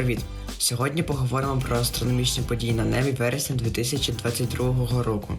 Привіт! Сьогодні поговоримо про астрономічні події на небі вересня 2022 року.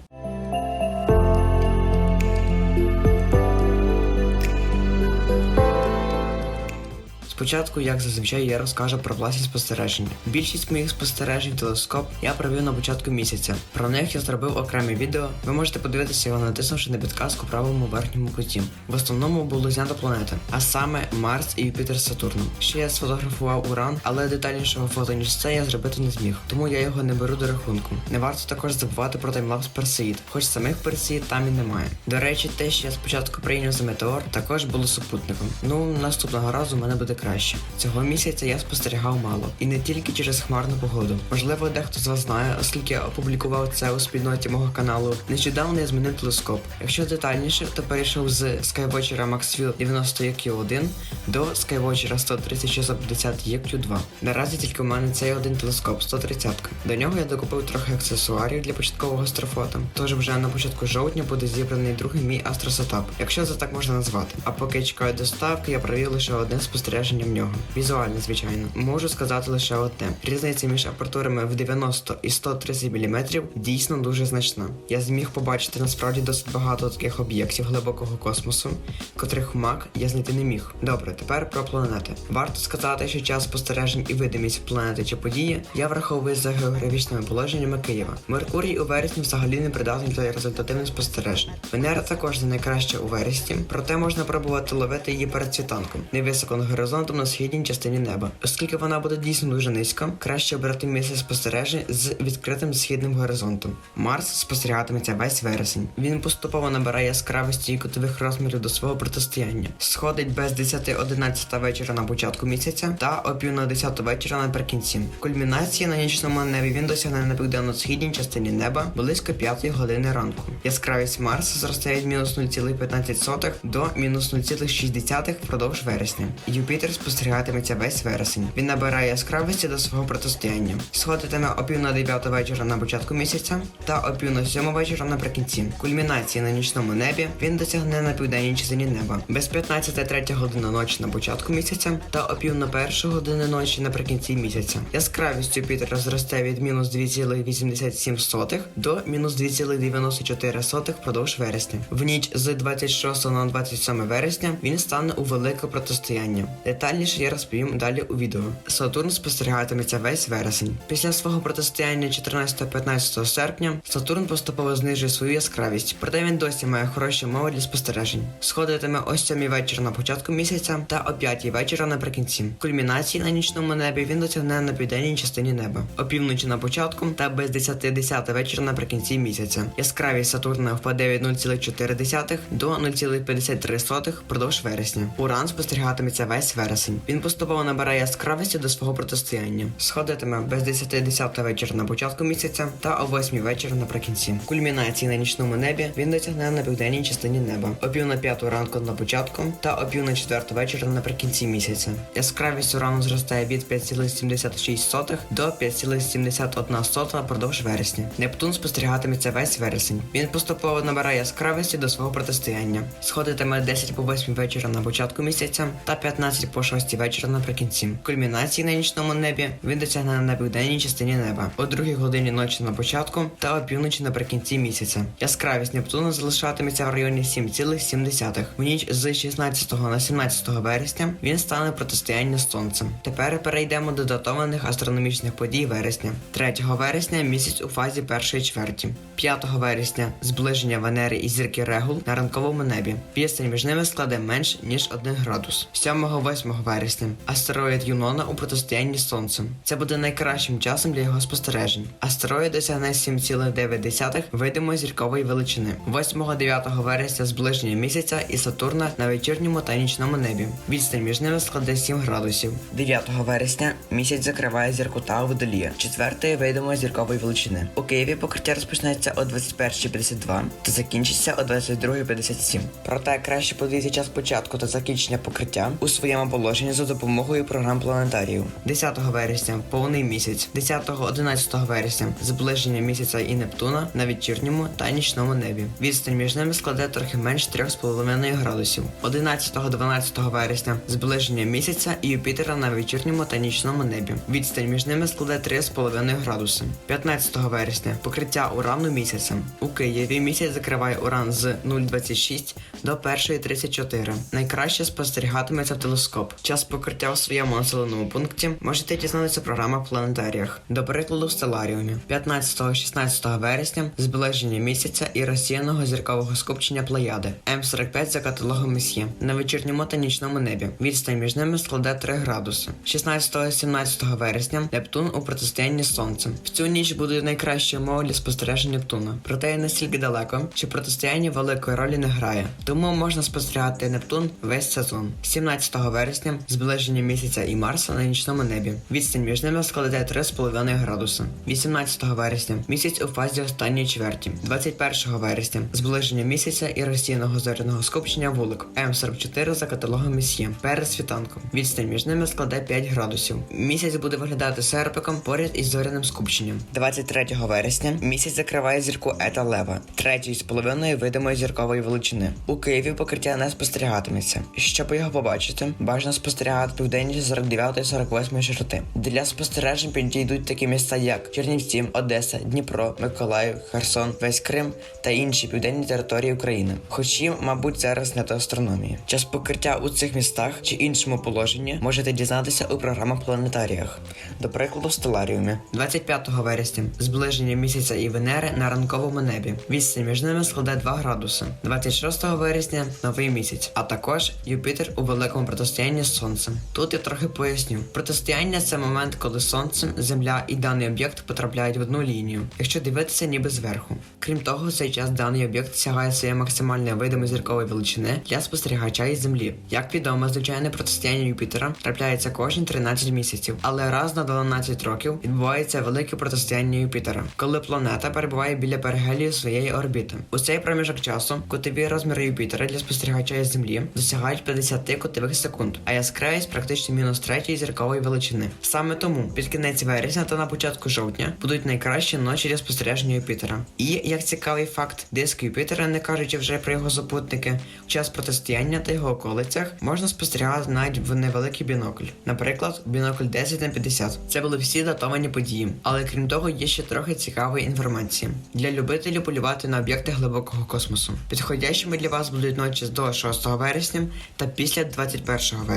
Спочатку, як зазвичай, я розкажу про власні спостереження. Більшість моїх спостережень телескоп я провів на початку місяця. Про них я зробив окреме відео. Ви можете подивитися його, натиснувши на підказку в правому верхньому куті. В основному було знято планети, а саме Марс і Юпітер з Сатурном. Ще я сфотографував Уран, але детальнішого фото ніж це я зробити не зміг, тому я його не беру до рахунку. Не варто також забувати про таймлапс Персеїд, хоч самих Персеїд там і немає. До речі, те, що я спочатку прийняв за метеор, також було супутником. Ну наступного разу в мене буде краще. Цього місяця я спостерігав мало, і не тільки через хмарну погоду. Можливо, дехто з вас знає, оскільки я опублікував це у спільноті мого каналу. Нещодавно я змінив телескоп. Якщо детальніше, то перейшов з Skywatcher Maxfield 90 EQ1 до Skywatcher 13650 EQ2. Наразі тільки у мене цей один телескоп 130. До нього я докупив трохи аксесуарів для початкового астрофото. Тож вже на початку жовтня буде зібраний другий мій астросетап, якщо це так можна назвати. А поки чекаю доставки, я провів лише одне спостереження в нього. Візуально, звичайно. Можу сказати лише одне. Різниця між апертурами в 90 і 130 мм дійсно дуже значна. Я зміг побачити насправді досить багато таких об'єктів глибокого космосу, котрих мак я знайти не міг. Добре, тепер про планети. Варто сказати, що час спостережень і видимість планети чи події я враховую за географічними положеннями Києва. Меркурій у вересні взагалі не придатний для результативних спостережень. Венера також не найкраща у вересні, проте можна пробувати ловити її перед світанком, невисоко над горизонтом на східній частині неба. Оскільки вона буде дійсно дуже низько, краще обрати місце спостережень з відкритим східним горизонтом. Марс спостерігатиметься весь вересень. Він поступово набирає яскравості і кутових розмірів до свого протистояння. Сходить без 10-11 вечора на початку місяця та о пів на 10 вечора наприкінці. Кульмінації на нічному небі він досягне на південно-східній частині неба близько 5 години ранку. Яскравість Марса зростає від мінус 0,15 до мінус 0,6 впродовж вересня. Юпітер спостерігатиметься весь вересень. Він набирає яскравості до свого протистояння. Сходитиме о пів на 9 вечора на початку місяця та о пів на 7 вечора наприкінці. Кульмінації на нічному небі він досягне на південній частині неба. Без 15.3 година ночі на початку місяця та о пів на першу години ночі наприкінці місяця. Яскравість Юпітера зросте від мінус 2,87 до мінус 2,94 впродовж вересня. В ніч з 26 на 27 вересня він стане у велике протистояння. Детальніше я розповім далі у відео. Сатурн спостерігатиметься весь вересень. Після свого протистояння 14-15 серпня Сатурн поступово знижує свою яскравість, проте він досі має хороші умови для спостережень. Сходитиме о 7 вечора на початку місяця та о 5 вечора наприкінці. Кульмінації на нічному небі він досягне на південній частині неба, опівночі на початку та без 10-10 вечора наприкінці місяця. Яскравість Сатурна впаде від 0,4 до 0,53 впродовж вересня. Уран спостерігатиметься весь вересень. Він поступово набирає яскравості до свого протистояння. Сходитиме без 10-10 вечора на початку місяця та о 8 вечора наприкінці. Кульмінації на нічному небі він досягне на південній частині неба, о пів на п'яту ранку на початку та о пів на четверту вечора наприкінці місяця. Яскравість урану зростає від 5,76 до 5,71 впродовж вересня. Нептун спостерігатиметься весь вересень. Він поступово набирає яскравості до свого протистояння. Сходитиме 10 по 8 вечора на початку місяця та 15 по 6 вечора наприкінці. Кульмінації на нічному небі він досягне на південній частині неба о 2 годині ночі на початку та о півночі наприкінці місяця. Яскравість Нептуна залишатиметься в районі 7,7. В ніч з 16 на 17 вересня він стане протистояння сонцем. Тепер перейдемо до датованих астрономічних подій вересня. 3 вересня місяць у фазі першої чверті. 5 вересня зближення Венери і зірки Регул на ранковому небі. Відстань між ними складе менш ніж 1 градус. 7-8 вересня астероїд Юнона у протистоянні з сонцем. Це буде найкращим часом для його спостережень. Астероїд досягне 7,9 видимої зіркової величини. 8-9 вересня зближення місяця і Сатурна на вечірньому та нічному небі. Відстань між ними складе 7 градусів. 9 вересня місяць закриває зірку Тау Водолія, четвертої видимої зіркової величини. У Києві покриття розпочнеться о 21.52 та закінчиться о 22.57. Проте краще подивіться час початку та закінчення покриття у своєму положення за допомогою програм планетарію. 10 вересня повний місяць, 10-11 вересня зближення місяця і Нептуна на вечірньому та нічному небі. Відстань між ними складе трохи менш 3,5 градусів. 11-12 вересня зближення місяця і Юпітера на вечірньому та нічному небі. Відстань між ними складе 3,5 градуси. 15 вересня покриття урану місяцем. У Києві місяць закриває уран з 0,26 до 1,34. Найкраще спостерігатиметься в телескоп. Час покриття у своєму населеному пункті можете дізнатися в програмах в планетаріях. До прикладу, в Стеларіумі. 15-16 вересня зближення місяця і розсіяного зіркового скупчення Плеяди. М45 за каталогом Месьє. На вечірньому та нічному небі. Відстань між ними складе 3 градуси. 16-17 вересня Нептун у протистоянні з Сонцем. В цю ніч буде найкраща умова для спостереження Нептуна. Проте є настільки далеко, що протистояння великої ролі не грає. Тому можна спостерігати Нептун весь сезон. 17 вересня зближення місяця і Марса на нічному небі. Відстань між ними складе 3,5 градуси. 18 вересня місяць у фазі останньої чверті. 21 вересня зближення місяця і розсіяного зоряного скупчення вулик М44 за каталогом Месьє перед світанком. Відстань між ними складе 5 градусів. Місяць буде виглядати серпиком поряд із зоряним скупченням. 23 вересня місяць закриває зірку Ета Лева, третьої з половиною видимої зіркової величини. У Києві покриття не спостерігатиметься. Щоб його побачити, бажано спостерігати південніше 49-48 широти. Для спостережень підійдуть такі міста, як Чернівці, Одеса, Дніпро, Миколаїв, Херсон, весь Крим та інші південні території України. Хоч їм, мабуть, зараз не до астрономії. Час покриття у цих містах чи іншому положенні можете дізнатися у програмах планетаріях. До прикладу, в Стеларіумі. 25 вересня зближення місяця і Венери на ранковому небі. Відстань між ними складе 2 градуси. 26 вересня новий місяць, а також Юпітер у великому протистоянні з сонцем. Тут я трохи поясню. Протистояння це момент, коли сонце, земля і даний об'єкт потрапляють в одну лінію, якщо дивитися ніби зверху. Крім того, в цей час даний об'єкт сягає своєї максимальної видимої зіркової величини для спостерігача із землі. Як відомо, звичайне протистояння Юпітера трапляється кожні 13 місяців, але раз на 12 років відбувається велике протистояння Юпітера, коли планета перебуває біля перигелію своєї орбіти. У цей проміжок часу кутові розміри Юпітера для спостерігача із землі досягають 50 кутових секунд, а яскравість практично мінус третьої зіркової величини. Саме тому під кінець вересня та на початку жовтня будуть найкращі ночі для спостереження Юпітера. І як цікавий факт, диск Юпітера, не кажучи вже про його супутники, в час протистояння та його околицях можна спостерігати навіть в невеликий бінокль. Наприклад, бінокль 10 на 50. Це були всі датовані події. Але крім того, є ще трохи цікавої інформації для любителів полювати на об'єкти глибокого космосу. Підходящими для вас будуть ночі до 6 вересня та після 21 вересня.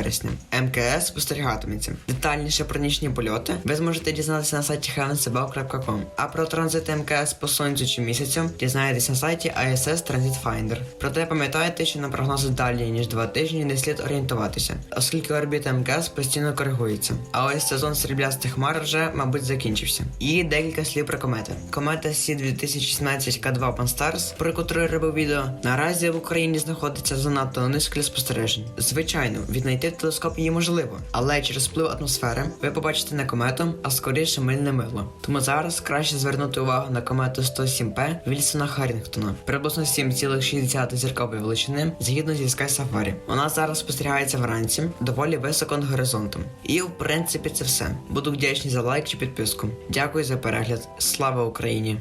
МКС спостерігатиметься. Детальніше про нічні польоти ви зможете дізнатися на сайті heavensebel.com. А про транзит МКС по сонцю чи місяцю дізнаєтесь на сайті ISS Transit Finder. Проте пам'ятайте, що на прогнози далі ніж два тижні не слід орієнтуватися, оскільки орбіта МКС постійно коригується. А ось сезон сріблястих хмар вже, мабуть, закінчився. І декілька слів про комети. Комета Сі 2016 К2 Pan-STARRS, про яку я робив відео, наразі в Україні знаходиться занадто низько для спостережень. Звичайно, віднайти в телескоп її можливо, але через вплив атмосфери ви побачите не комету, а скоріше мильне мило. Тому зараз краще звернути увагу на комету 107П Вільсона Харрінгтона, приблизно 7,6 зіркової величини згідно зі Sky Safari. Вона зараз спостерігається вранці, доволі високо над горизонтом. І в принципі це все. Буду вдячний за лайк чи підписку. Дякую за перегляд. Слава Україні!